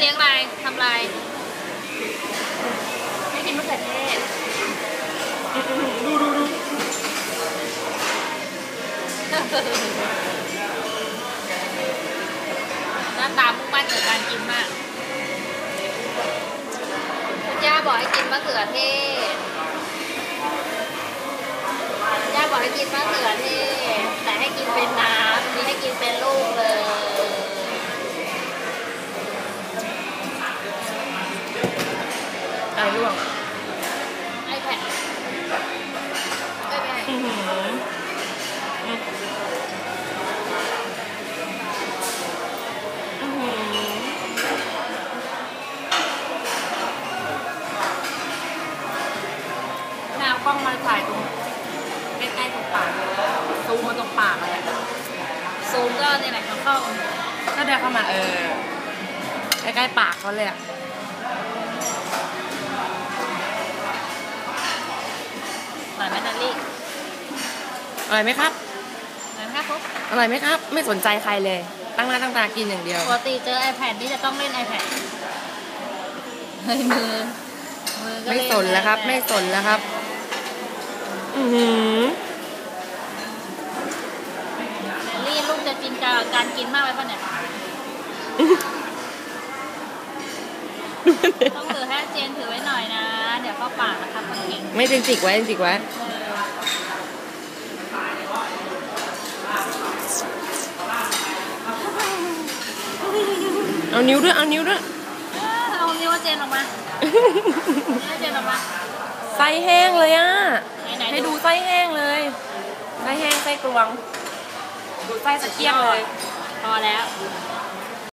ทำอะไรให้กินมะเขือเทศดูดูดูหน้าตามุ่งมั่นกับการกินมากคุณย่าบอกให้กินมะเขือเทศย่าบอกให้กินมะเขือเทศแต่ให้กินเป็นน้ อะไรร่วงไอแพดไม่ไม่อื้อหืออื้อหือหน้ากล้องมาถ่ายตรงใกล้ๆตรงปากซูมมาตรงปากเลยอะซูมก็เนี่ยแหละเขาเข้า ก็เดินเข้ามาเออใกล้ๆปากเขาเลยอะ อยไหมนันลี่อร่อยไหมครับหน่อยไหมครับปุ๊บอร่อยไหมครับ ไม่สนใจใครเลย ตั้งหน้าตั้งตากินอย่างเดียว ปกติเจอ iPad นี่จะต้องเล่น iPad เฮ้ยมือ มือก็ไม่เล่สนแล้วครับ iPad ไม่สนแล้วครับ อือหือแนลลี่ลูกจะจริงจังกับการกินมากไปป่ะเนี่ย ต้องถือให้เจนถือไว้หน่อยนะ เดี๋ยวเข้าปากนะครับคนเก่งไม่เป็นจิกไว้เป็นจิกไว้ เอานิ้วด้วย เอานิ้วด้วย เออเอานิ้วเจนออกมาให้เจนออกมาไส้แห้งเลยอะ ไหนๆให้ดูไส้แห้งเลย ไส้แห้งไส้กรวง ดูไส้สะเกียบเลย พอแล้วอ